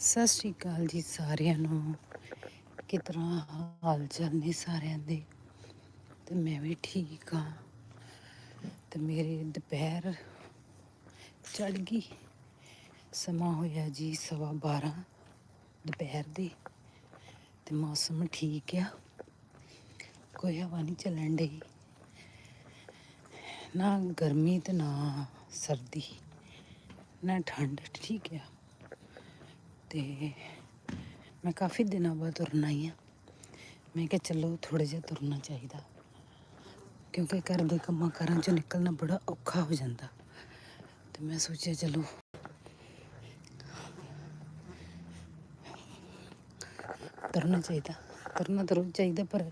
ਸਤਿ ਸ਼੍ਰੀ ਅਕਾਲ ਜੀ ਸਾਰਿਆਂ ਨੂੰ। ਕਿਸ ਤਰ੍ਹਾਂ ਹਾਲ ਚਾਲ ਨੇ ਸਾਰਿਆਂ ਦੇ? ਤੇ ਮੈਂ ਵੀ ਠੀਕ ਹਾਂ। ਤੇ ਮੇਰੇ ਦੁਪਹਿਰ ਚੜ ਗਈ। ਸਮਾਂ ਹੋਇਆ ਜੀ ਸਵਾ 12 ਦੁਪਹਿਰ ਦੇ। ਤੇ ਮੌਸਮ ਠੀਕ ਆ। ਕੋਈ ਹਵਾ ਨਹੀਂ ਚੱਲਣ ਡਈ। ਨਾ ਗਰਮੀ ਤੇ ਨਾ ਸਰਦੀ। ਨਾ ਠੰਡ, ਠੀਕ ਆ। ਤੇ ਮੈਂ ਕਾਫੀ ਦਿਨਾਂ ਬਾਅਦ ਤੁਰਨਾ ਆਈ ਆ ਮੈਂ ਕਿਹਾ ਚਲੋ ਥੋੜਾ ਜਿਹਾ ਤੁਰਨਾ ਚਾਹੀਦਾ, ਕਿਉਂਕਿ ਘਰ ਦੇ ਕੰਮਾਂ ਕਾਰਾਂ ਚੋਂ ਨਿਕਲਣਾ ਬੜਾ ਔਖਾ ਹੋ ਜਾਂਦਾ। ਤੇ ਮੈਂ ਸੋਚਿਆ ਚਲੋ ਤੁਰਨਾ ਚਾਹੀਦਾ, ਤੁਰਨਾ ਤਾਂ ਰੋਜ਼ ਚਾਹੀਦਾ, ਪਰ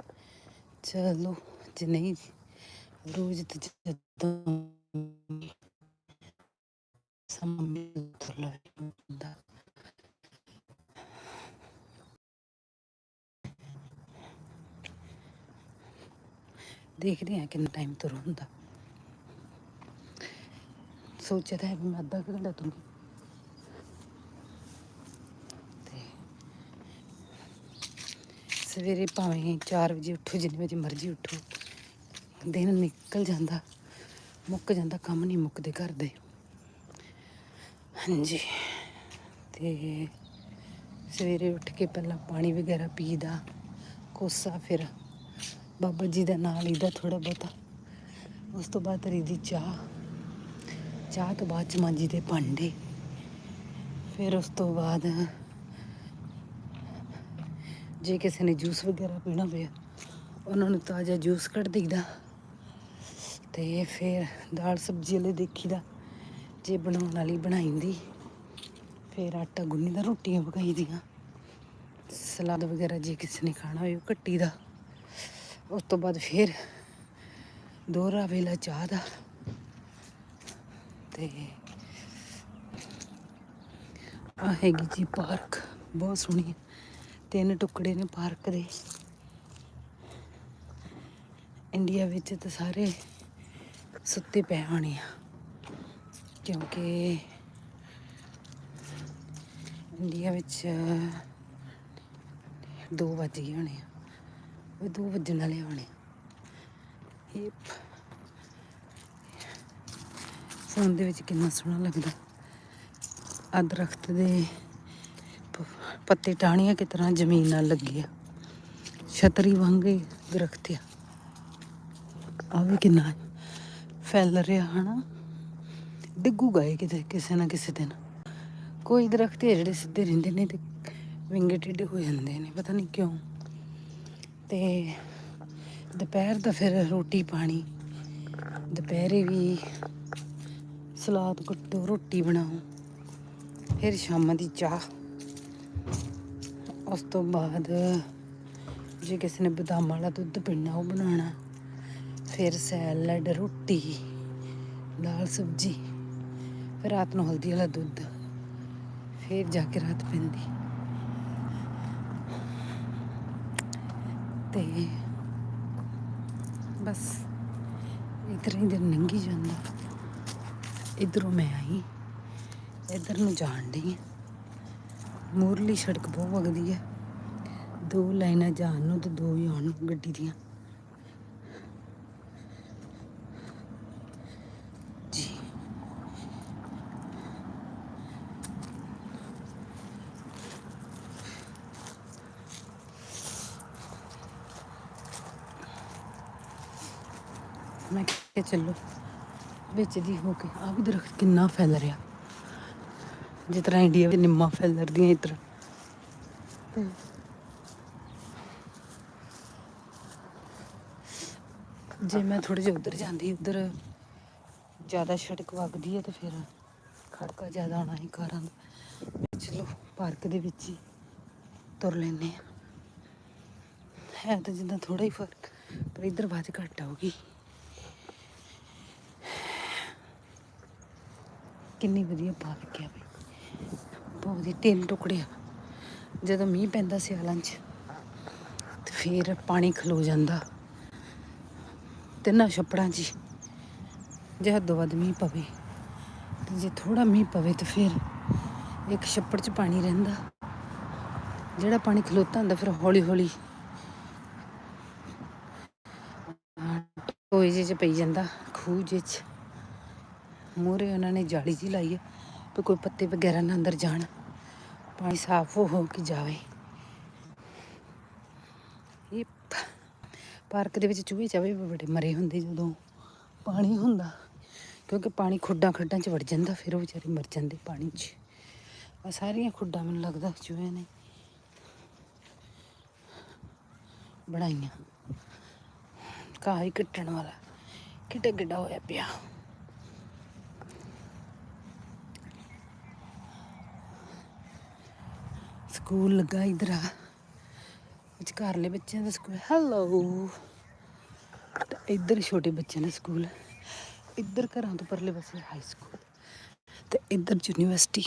ਚਲੋ ਜੇ ਨਹੀਂ, ਰੋਜ਼ ਤੇ ਜਦੋਂ ਸਮਾਂ ਮਿਲ ਦੇਖਦੇ ਹਾਂ ਕਿੰਨਾ ਟਾਈਮ ਤੁਰ ਹੁੰਦਾ। ਸੋਚਿਆ ਤਾਂ ਹੈ ਵੀ ਮੈਂ ਅੱਧਾ ਕੁ ਘੰਟਾ ਤੁਰੂੰਗੀ ਤੇ ਸਵੇਰੇ ਭਾਵੇਂ 4 ਵਜੇ ਉੱਠੋ, ਜਿੰਨੇ ਵਜੇ ਮਰਜ਼ੀ ਉੱਠੋ। ਦਿਨ ਨਿਕਲ ਜਾਂਦਾ, ਮੁੱਕ ਜਾਂਦਾ, ਕੰਮ ਨਹੀਂ ਮੁੱਕਦੇ ਘਰ ਦੇ। ਹਾਂਜੀ। ਤੇ ਸਵੇਰੇ ਉੱਠ ਕੇ ਪਹਿਲਾਂ ਪਾਣੀ ਵਗੈਰਾ ਪੀਦਾ, ਕੋਸਾ ਫਿਰ ਬਾਬਾ ਜੀ ਦਾ ਨਾਮ ਲਈਦਾ ਥੋੜਾ ਬਹੁਤਾ। ਉਸ ਤੋਂ ਬਾਅਦ ਤਰੀ ਦੀ ਚਾਹ। ਚਾਹ ਤੋਂ ਬਾਅਦ ਚਮਾਂਜੀ ਦੇ ਭਾਂਡੇ। ਫਿਰ ਉਸ ਤੋਂ ਬਾਅਦ ਜੇ ਕਿਸੇ ਨੇ ਜੂਸ ਵਗੈਰਾ ਪੀਣਾ ਪਿਆ ਉਹਨਾਂ ਨੂੰ ਤਾਜ਼ਾ ਜੂਸ ਕੱਢ ਦਈਦਾ। ਤੇ ਫਿਰ ਦਾਲ ਸਬਜ਼ੀ ਵਾਲੇ ਦੇਖੀਦਾ, ਜੇ ਬਣਾਉਣ ਵਾਲੀ ਬਣਾਈਂਦੀ ਫਿਰ ਆਟਾ ਗੁੰਨੀ ਦਾ, ਰੋਟੀਆਂ ਪਕਾਈ ਦੀਆਂ। ਸਲਾਦ ਵਗੈਰਾ ਜੇ ਕਿਸੇ ਨੇ ਖਾਣਾ ਹੋਵੇ ਉਹ ਕੱਟੀ ਦਾ। ਉਸ ਤੋਂ ਬਾਅਦ ਫਿਰ ਦੋਹਰਾ ਵੇਲਾ ਚਾਹ ਦਾ ਤੇ ਆ ਹੈਗੀ ਜੀ ਪਾਰਕ, ਬਹੁਤ ਸੋਹਣੀ ਤਿੰਨ ਟੁਕੜੇ ਨੇ ਪਾਰਕ ਦੇ। ਇੰਡੀਆ ਵਿੱਚ ਤਾਂ ਸਾਰੇ ਸੁੱਤੇ ਪਏ ਹੋਣੇ ਆ, ਕਿਉਂਕਿ ਇੰਡੀਆ ਵਿੱਚ ਦੋ ਵੱਜ ਗਏ ਹੋਣੇ ਆ। ਉਹ ਦੋ ਵੱਜਣ ਵਾਲੇ ਆਉਣੇ ਆ। ਇਹ ਸੌਣ ਦੇ ਵਿੱਚ ਕਿੰਨਾ ਸੋਹਣਾ ਲੱਗਦਾ। ਆ ਦਰਖਤ ਦੇ ਪੱਤੇ ਟਾਹਣੀਆਂ ਕਿ ਤਰ੍ਹਾਂ ਜ਼ਮੀਨ ਨਾਲ ਲੱਗੇ ਆ ਛਤਰੀ ਵਾਂਗੇ ਦਰਖਤ ਆ ਆ ਵੀ ਕਿੰਨਾ ਫੈਲ ਰਿਹਾ ਹਨਾ। ਡਿੱਗੂਗਾ ਇਹ ਕਿਤੇ, ਕਿਸੇ ਨਾ ਕਿਸੇ ਦਿਨ। ਕੋਈ ਦਰਖਤ ਹੈ ਜਿਹੜੇ ਸਿੱਧੇ ਰਹਿੰਦੇ ਨੇ ਤੇ ਵਿੰਗੇ ਟੇਢੇ ਹੋ ਜਾਂਦੇ ਨੇ, ਪਤਾ ਨਹੀਂ ਕਿਉਂ। ਤੇ ਦੁਪਹਿਰ ਦਾ ਫਿਰ ਰੋਟੀ ਪਾਣੀ। ਦੁਪਹਿਰੇ ਵੀ ਸਲਾਦ ਕੱਟੋ, ਰੋਟੀ ਬਣਾਓ, ਫਿਰ ਸ਼ਾਮਾਂ ਦੀ ਚਾਹ। ਉਸ ਤੋਂ ਬਾਅਦ ਜੇ ਕਿਸੇ ਨੇ ਬਦਾਮਾਂ ਵਾਲਾ ਦੁੱਧ ਪੀਣਾ, ਉਹ ਬਣਾਉਣਾ। ਫਿਰ ਸੈਲਡ, ਰੋਟੀ, ਦਾਲ, ਸਬਜੀ, ਫਿਰ ਰਾਤ ਨੂੰ ਹਲਦੀ ਵਾਲਾ ਦੁੱਧ, ਫਿਰ ਜਾ ਕੇ ਰਾਤ ਪੈਂਦੀ। ਤੇ ਬਸ ਇਧਰ ਹੀ ਦਿਨ ਲੰਘੀ ਜਾਂਦਾ। ਇਧਰੋਂ ਮੈਂ ਆਈ, ਇਧਰ ਨੂੰ ਜਾਣ ਡਈ ਹਾਂ ਮੂਰਲੀ ਸੜਕ ਬਹੁਤ ਵਗਦੀ ਹੈ। ਦੋ ਲਾਈਨਾਂ ਜਾਣ ਨੂੰ ਤੇ ਦੋ ਹੀ ਆਉਣ ਨੂੰ ਗੱਡੀ ਦੀਆਂ। ਮੈਂ ਕਿਹਾ ਚੱਲੋ, ਵਿੱਚ ਦੀ ਹੋ ਕੇ ਆ ਵੀ ਦਰਖਤ ਕਿੰਨਾ ਫੈਲ ਰਿਹਾ। ਜਿਸ ਤਰ੍ਹਾਂ ਇੰਡੀਆ ਵਿੱਚ ਨਿੰਮਾਂ ਫੈਲਦੀਆਂ ਇਸ ਤਰ੍ਹਾਂ ਤੇ ਜੇ ਮੈਂ ਥੋੜੇ ਜਿਹਾ ਉਧਰ ਜਾਂਦੀ, ਉਧਰ ਜ਼ਿਆਦਾ ਸੜਕ ਵਗਦੀ ਹੈ ਤੇ ਫਿਰ ਖੜਕਾ ਜ਼ਿਆਦਾ ਆਉਣਾ ਹੀ ਕਾਰਾਂ ਦਾ ਚਲੋ ਪਾਰਕ ਦੇ ਵਿੱਚ ਹੀ ਤੁਰ ਲੈਨੇ ਆ ਹੈ ਤਾਂ ਜਿੱਦਾਂ ਥੋੜਾ ਹੀ ਫ਼ਰਕ, ਪਰ ਇੱਧਰ ਬਾਅਦ ਘੱਟ ਆਉਗੀ ਕਿੰਨੀ ਵਧੀਆ ਪਾਰਕ ਹੈ ਬਈ। ਬਹੁਤ ਹੀ ਤਿੰਨ ਟੁਕੜੇ ਆ। ਜਦੋਂ ਮੀਂਹ ਪੈਂਦਾ ਸਿਆਲਾਂ 'ਚ, ਤੇ ਫਿਰ ਪਾਣੀ ਖਲੋ ਜਾਂਦਾ। ਤਿੰਨਾਂ ਛੱਪੜਾਂ 'ਚ ਜੇ ਹੱਦੋਂ ਵੱਧ ਮੀਂਹ ਪਵੇ, ਤੇ ਜੇ ਥੋੜਾ ਮੀਂਹ ਪਵੇ ਤੇ ਫਿਰ ਇੱਕ ਛੱਪੜ 'ਚ ਪਾਣੀ ਰਹਿੰਦਾ। ਜਿਹੜਾ ਪਾਣੀ ਖਲੋਤਾ ਹੁੰਦਾ ਫਿਰ ਹੌਲੀ ਹੌਲੀ ਟੋਏ ਜਿਹੇ ਚ ਪਈ ਜਾਂਦਾ, ਖੂਹ ਜਿਹੇ ਚ। ਮੂਹਰੇ ਉਹਨਾਂ ਨੇ ਜਾਲੀ ਜੀ ਲਾਈ ਹੈ ਵੀ ਕੋਈ ਪੱਤੇ ਵਗੈਰਾ ਨਾ ਅੰਦਰ ਜਾਣ, ਪਾਣੀ ਸਾਫ਼ ਹੋ ਹੋ ਕੇ ਜਾਵੇ। ਇਹ ਪਾਰਕ ਦੇ ਵਿੱਚ ਚੂਹੇ ਚਾਵੇ ਬੜੇ ਮਰੇ ਹੁੰਦੇ ਜਦੋਂ ਪਾਣੀ ਹੁੰਦਾ, ਕਿਉਂਕਿ ਪਾਣੀ ਖੁੱਡਾਂ ਖੱਡਾਂ 'ਚ ਵੜ ਜਾਂਦਾ, ਫਿਰ ਉਹ ਵਿਚਾਰੇ ਮਰ ਜਾਂਦੇ ਪਾਣੀ 'ਚ। ਆ ਸਾਰੀਆਂ ਖੁੱਡਾਂ ਮੈਨੂੰ ਲੱਗਦਾ ਚੂਹੇ ਨੇ ਬਣਾਈਆਂ। ਘਾਹ ਹੀ ਕੱਟਣ ਵਾਲਾ, ਕਿੱਡਾ ਕਿੱਡਾ ਹੋਇਆ ਪਿਆ। ਸਕੂਲ ਲੱਗਾ ਇਧਰ ਆ। ਵਿਚਕਾਰਲੇ ਬੱਚਿਆਂ ਦਾ ਸਕੂਲ। ਹੈਲੋ ਤੇ ਇੱਧਰ ਛੋਟੇ ਬੱਚਿਆਂ ਦਾ ਸਕੂਲ। ਇੱਧਰ ਘਰਾਂ ਤੋਂ ਪਰਲੇ ਪਾਸੇ ਹਾਈ ਸਕੂਲ ਤੇ ਇੱਧਰ ਯੂਨੀਵਰਸਿਟੀ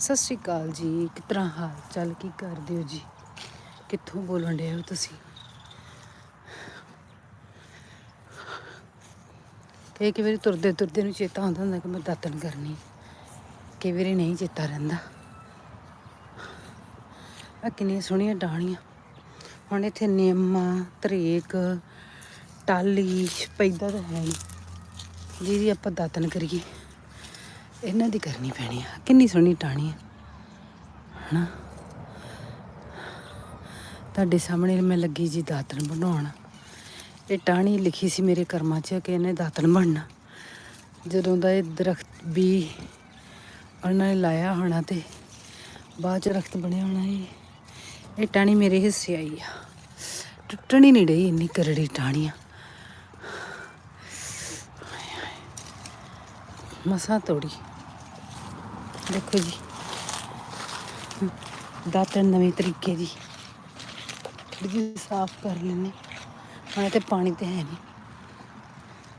ਸਤਿ ਸ਼੍ਰੀ ਅਕਾਲ ਜੀ। ਕਿਸ ਤਰ੍ਹਾਂ ਹਾਲ ਚਾਲ? ਕੀ ਕਰਦੇ ਹੋ ਜੀ? ਕਿੱਥੋਂ ਬੋਲਣ ਡਏ ਹੋ ਤੁਸੀਂ? ਕਈ ਕਈ ਵਾਰੀ ਤੁਰਦੇ ਤੁਰਦੇ ਨੂੰ ਚੇਤਾ ਆਉਂਦਾ ਹੁੰਦਾ ਕਿ ਮੈਂ ਦਾਤਣ ਕਰਨੀ ਕਈ ਵਾਰੀ ਨਹੀਂ ਚੇਤਾ ਰਹਿੰਦਾ। ਆ ਕਿੰਨੀਆਂ ਸੋਹਣੀਆਂ ਡਾਹਣੀਆਂ। ਹੁਣ ਇੱਥੇ ਨਿੰਮ, ਤਰੇਕ ਟਾਲੀ ਪੈਦਾ ਤਾਂ ਹੈ ਨਹੀਂ। ਜਿਹਦੀ ਆਪਾਂ ਦਾਤਣ ਕਰੀਏ, ਇਹਨਾਂ ਦੀ ਕਰਨੀ ਪੈਣੀ ਆ। ਕਿੰਨੀ ਸੋਹਣੀ ਟਾਹਣੀ ਹੈ ਹਨਾ? ਤੁਹਾਡੇ ਸਾਹਮਣੇ ਮੈਂ ਲੱਗੀ ਜੀ ਦਾਤਣ ਬਣਾਉਣ। ਇਹ ਟਾਹਣੀ ਲਿਖੀ ਸੀ ਮੇਰੇ ਕਰਮਾਂ 'ਚ ਕਿ ਇਹਨੇ ਦਾਤਣ ਬਣਨਾ। ਜਦੋਂ ਦਾ ਇਹ ਦਰਖਤ ਵੀ ਉਹਨਾਂ ਨੇ ਲਾਇਆ ਹੋਣਾ ਤੇ ਬਾਅਦ ਚ ਦਰਖਤ ਬਣਿਆ ਹੋਣਾ ਇਹ ਇਹ ਟਾਹਣੀ ਮੇਰੇ ਹਿੱਸੇ ਆਈ ਆ। ਟੁੱਟਣ ਹੀ ਨਹੀਂ ਡਈ ਇੰਨੀ ਕਰੜੀ ਟਾਹਣੀ ਆ। ਮਸਾ ਤੋੜੀ। ਦੇਖੋ ਜੀ, ਦਾਤਣ ਨਵੇਂ ਤਰੀਕੇ ਦੀ। ਥੋੜੀ ਸਾਫ਼ ਕਰ ਲੈਨੇ ਹਾਂ ਤੇ ਪਾਣੀ ਤੇ ਹੈ ਨਹੀਂ।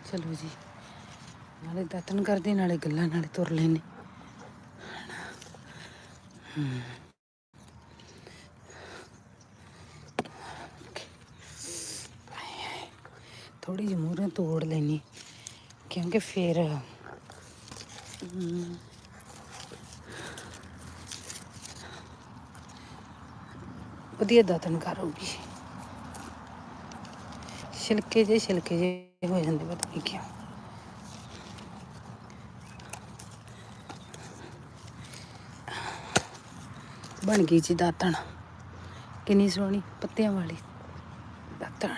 ਚਲੋ ਜੀ, ਨਾਲੇ ਦਾਤਣ ਕਰਦੇ, ਨਾਲੇ ਗੱਲਾਂ ਨਾਲੇ ਤੁਰ ਲੈਨੇ ਥੋੜੀ ਜਿਹੀ ਮੂਹਰੇ ਤੋੜ ਲੈਣੀ ਕਿਉਂਕਿ ਫਿਰ ਵਧੀਆ ਦਾਤਨ ਕਰੂਗੀ। ਛਿਲਕੇ ਜੇ ਛਿਲਕੇ ਜੇ ਹੋ ਜਾਂਦੇ ਪਤਾ ਨਹੀਂ ਕਿਉਂ। ਬਣ ਗਈ ਜੀ ਦਾਤਣ। ਕਿੰਨੀ ਸੋਹਣੀ, ਪੱਤਿਆਂ ਵਾਲੀ ਦਾਤਣ।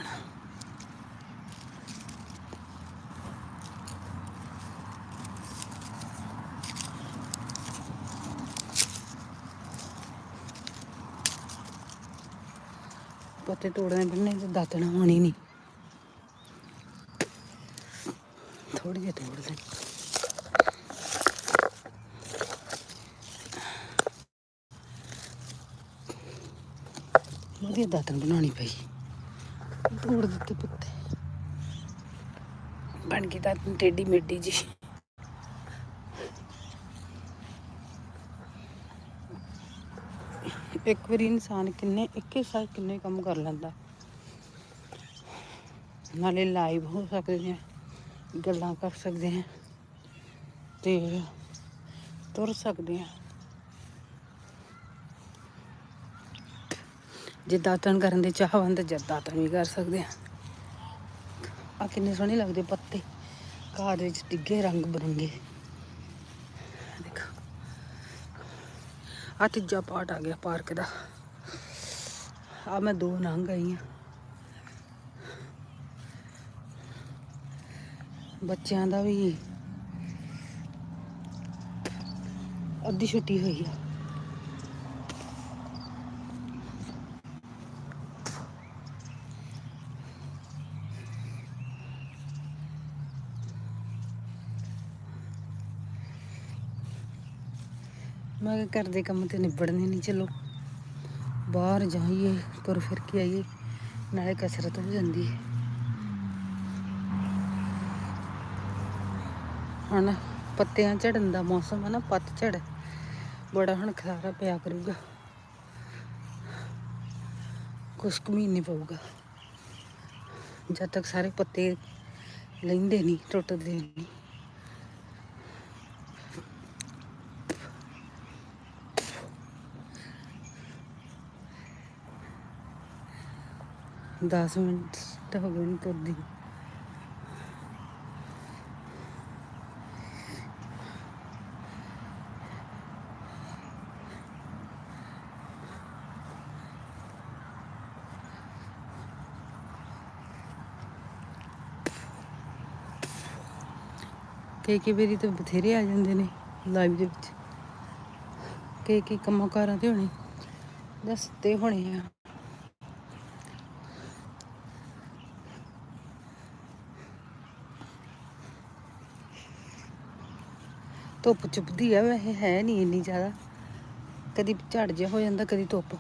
ਪੱਤੇ ਤੋੜਨੇ ਪੈਣੇ ਤੇ ਦਾਤਣ ਹੋਣੀ ਨਹੀਂ ਥੋੜੀ ਜਿਹੀ ਤੋੜ ਲੈ ਵਧੀਆ ਦਾਤਣ ਬਣਾਉਣੀ ਪਈ। ਤੋੜ ਦਿੱਤੇ ਪੱਤੇ। ਬਣ ਗਈ ਦਾਤਣ ਟੇਢੀ ਮੇਢੀ ਜੀ ਇੱਕ ਵਾਰੀ ਇਨਸਾਨ ਕਿੰਨੇ, ਇੱਕੇ ਸਾਲ ਕਿੰਨੇ ਕੰਮ ਕਰ ਲੈਂਦਾ। ਨਾਲੇ ਲਾਈਵ ਹੋ ਸਕਦੇ ਆ। ਗੱਲਾਂ ਕਰ ਸਕਦੇ ਹਾਂ ਤੇ ਤੁਰ ਸਕਦੇ ਹਾਂ। ਜੇ ਦਾਤਣ ਕਰਨ ਦੇ ਚਾਹਵੰਦ ਜਦ ਦਾਤਣ ਵੀ ਕਰ ਸਕਦੇ ਆ ਆ ਕਿੰਨੇ ਸੋਹਣੇ ਲੱਗਦੇ ਪੱਤੇ। ਘਰ ਵਿੱਚ ਡਿੱਗੇ ਰੰਗ ਬਰੰਗੇ। ਦੇਖੋ। ਆ ਤੀਜਾ ਪਾਰਟ ਆ ਗਿਆ ਪਾਰਕ ਦਾ। ਆ ਮੈਂ ਦੋ ਨੰਗ ਆਈ ਆ ਬੱਚਿਆਂ ਦਾ ਵੀ ਅੱਧੀ ਛੁੱਟੀ ਹੋਈ ਆ। ਮੈਂ ਕਿਹਾ ਘਰ ਦੇ ਕੰਮ ਤੇ ਨਿਬੜਨੇ ਨਹੀਂ ਚਲੋ। ਬਾਹਰ ਜਾਈਏ, ਤੁਰ ਫਿਰ ਕੇ ਆਈਏ, ਨਾਲੇ ਕਸਰਤ ਹੋ ਜਾਂਦੀ। ਹੈ ਹੁਣ ਪੱਤਿਆਂ ਝੜਨ ਦਾ ਮੌਸਮ ਹੈ ਨਾ, ਪੱਤ ਝੜ, ਬੜਾ ਹੁਣ ਖਾਰਾ ਪਿਆ ਕਰੂਗਾ। ਕੁਝ ਕੁ ਮਹੀਨੇ ਪਊਗਾ। ਜਦ ਤੱਕ ਸਾਰੇ ਪੱਤੇ ਲੈਂਦੇ ਨਹੀਂ, ਟੁੱਟਦੇ ਨਹੀਂ। ਦਸ ਮਿੰਟ ਹੋ ਗਏ ਨੇ ਤੁਰਦੀ ਕਈ ਕਈ ਵਾਰੀ ਤਾਂ ਬਥੇਰੇ ਆ ਜਾਂਦੇ ਨੇ ਲਾਈਵ ਦੇ ਵਿੱਚ। ਕਈ ਕਈ ਕੰਮਾਂ ਕਾਰਾਂ ਤੇ ਹੋਣੇ ਦੱਸਦੇ ਹੋਣੇ ਆ। ਧੁੱਪ ਚੁੱਪਦੀ ਆ ਵੈਸੇ, ਹੈ ਨਹੀਂ ਇੰਨੀ ਜ਼ਿਆਦਾ। ਕਦੀ ਝੜ ਜਿਹਾ ਹੋ ਜਾਂਦਾ, ਕਦੀ ਧੁੱਪ।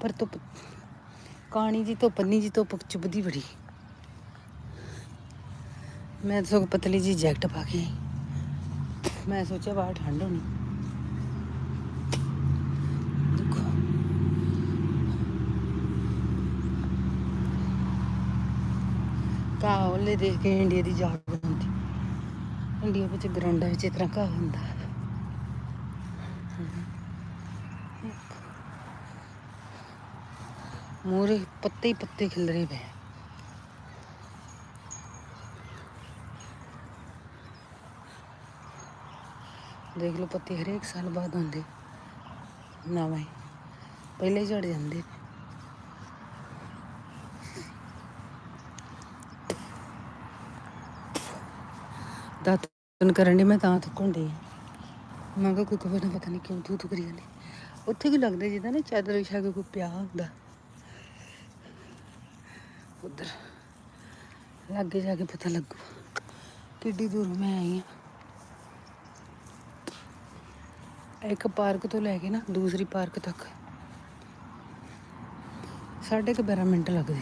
ਪਰ ਧੁੱਪ, ਕਾਣੀ ਜੀ ਧੁੱਪ ਨਹੀਂ ਜੀ ਧੁੱਪ ਚੁੱਭਦੀ ਬੜੀ। ਮੈਂ ਤਾਂ ਸਗੋਂ ਪਤਲੀ ਜੀ ਜੈਕਟ ਪਾ ਕੇ ਮੈਂ ਸੋਚਿਆ ਬਾਹਰ ਠੰਡ ਹੋਣੀ। ਦੇਖੋ। ਘਾਹ ਉਹਲੇ ਦੇਖ ਕੇ ਇੰਡੀਆ ਦੀ ਯਾਦ ਆਉਂਦੀ ਇੰਡੀਆ ਵਿੱਚ ਗਰਾਊਂਡਾਂ ਵਿੱਚ ਇਸ ਤਰ੍ਹਾਂ ਘਾਹ ਹੁੰਦਾ। ਮੂਰੇ ਪੱਤੇ ਹੀ ਪੱਤੇ ਖਿਲਰੇ ਪਏ। ਦੇਖ ਲਓ ਪੱਤੇ ਹਰੇਕ ਸਾਲ ਬਾਅਦ ਹੁੰਦੇ ਨਵੇਂ ਪਹਿਲੇ ਝੜ ਜਾਂਦੇ। ਦਾਤਨ ਕਰਨ ਦੀ ਮੈਂ ਤਾਂ ਥੁੱਕਣ ਮੈਂ ਕਿਹਾ ਕੋਈ ਕੋਈ ਪਤਾ ਨਹੀਂ ਕਿਉਂ ਤੂੰ ਕਰੀ ਜਾਂਦੀ। ਉੱਥੇ ਕੀ ਲੱਗਦਾ ਜਿੱਦਾਂ ਨਾ ਚਾਦਰ ਵਿਛਾ ਕੇ ਕੋਈ ਪਿਆ ਹੁੰਦਾ। ਉਧਰ, ਲਾਗੇ ਜਾ ਕੇ ਪਤਾ ਲੱਗੂ। ਕਿੱਡੀ ਦੂਰ ਮੈਂ ਆਈ ਆ। ਇੱਕ ਪਾਰਕ ਤੋਂ ਲੈ ਕੇ ਨਾ ਦੂਸਰੀ ਪਾਰਕ ਤੱਕ ਸਾਢੇ ਕੁ 12 ਮਿੰਟ ਲੱਗਦੇ।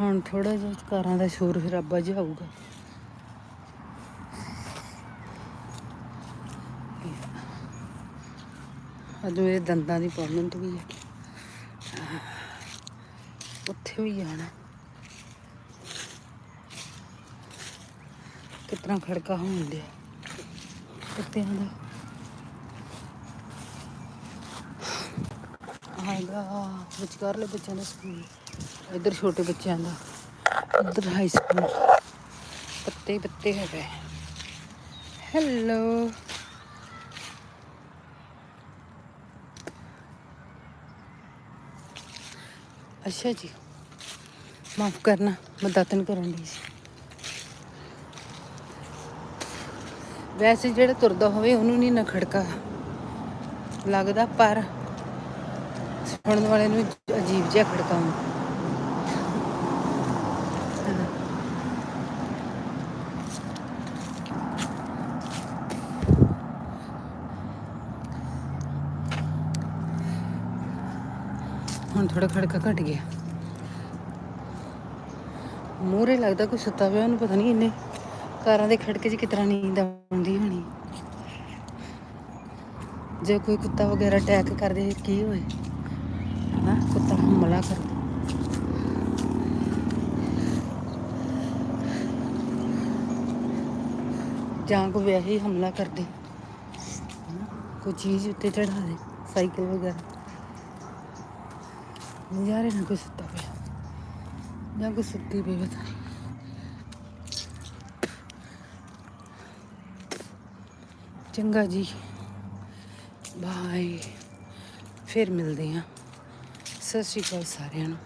ਹੁਣ ਥੋੜਾ ਜਿਹਾ ਕਾਰਾਂ ਦਾ ਸ਼ੋਰ ਸ਼ਰਾਬਾ ਜਿਹਾ ਆਊਗਾ। ਅੱਜ ਮੇਰੇ ਦੰਦਾਂ ਦੀ ਪ੍ਰੋਬਲਮ ਵੀ ਹੈ। ਉੱਥੇ ਵੀ ਜਾਣਾ। ਕਿਤਨਾ ਖੜਕਾ ਹੁੰਦੇ ਕੁੱਤਿਆਂ ਦਾ। ਆਏਗਾ ਵਿਚਕਾਰਲੇ ਬੱਚਿਆਂ ਦਾ ਸਕੂਲ। ਇੱਧਰ ਛੋਟੇ ਬੱਚਿਆਂ ਦਾ। ਇੱਧਰ ਹਾਈ ਸਕੂਲ ਪੱਤੇ ਪੱਤੇ ਹੈਗੇ। ਹੈਲੋ ਅੱਛਾ ਜੀ। ਮਾਫ ਕਰਨਾ, ਮੈਂ ਦਾਤਨ ਕਰਨ ਦੀ ਸੀ। ਵੈਸੇ ਜਿਹੜਾ ਤੁਰਦਾ ਹੋਵੇ, ਉਹਨੂੰ ਨਹੀਂ ਨਾ ਖੜਕਾ ਲੱਗਦਾ, ਪਰ ਸੁਣਨ ਵਾਲੇ ਨੂੰ ਅਜੀਬ ਜਿਹਾ ਖੜਕਾ ਹੁੰਦਾ। ਹੁਣ ਥੋੜਾ ਖੜਕਾ ਘਟ ਗਿਆ। ਮੂਹਰੇ ਲੱਗਦਾ ਕੋਈ ਸੁੱਤਾ ਪਿਆ, ਉਹਨੂੰ ਪਤਾ ਨਹੀਂ ਇੰਨੇ ਕਾਰਾਂ ਦੇ ਖੜਕੇ 'ਚ ਕਿਤਨਾ ਨੀਂਦ ਆਉਂਦੀ ਹੋਣੀ। ਜੇ ਕੋਈ ਕੁੱਤਾ ਵਗੈਰਾ ਅਟੈਕ ਕਰ ਦੇ ਕੀ ਹੋਏ? ਹਨਾ? ਕੁੱਤਾ ਹਮਲਾ ਕਰ। ਜਾਂ ਕੋਈ ਵਿਆਹੀ ਹਮਲਾ ਕਰ ਦੇ ਕੋਈ ਚੀਜ਼ ਉੱਤੇ ਚੜਾ ਦੇ, ਸਾਈਕਲ ਵਗੈਰਾ। ਨਜ਼ਾਰੇ ਨਾਲ ਕੋਈ ਸੁੱਤਾ ਪਿਆ। ਜਾਂ ਕੋਈ ਸੁੱਤੀ ਪਈ ਪਤਾ ਚੰਗਾ ਜੀ। ਬਾਏ ਫਿਰ ਮਿਲਦੇ ਹਾਂ। ਸਤਿ ਸ਼੍ਰੀ ਅਕਾਲ ਸਾਰਿਆਂ ਨੂੰ।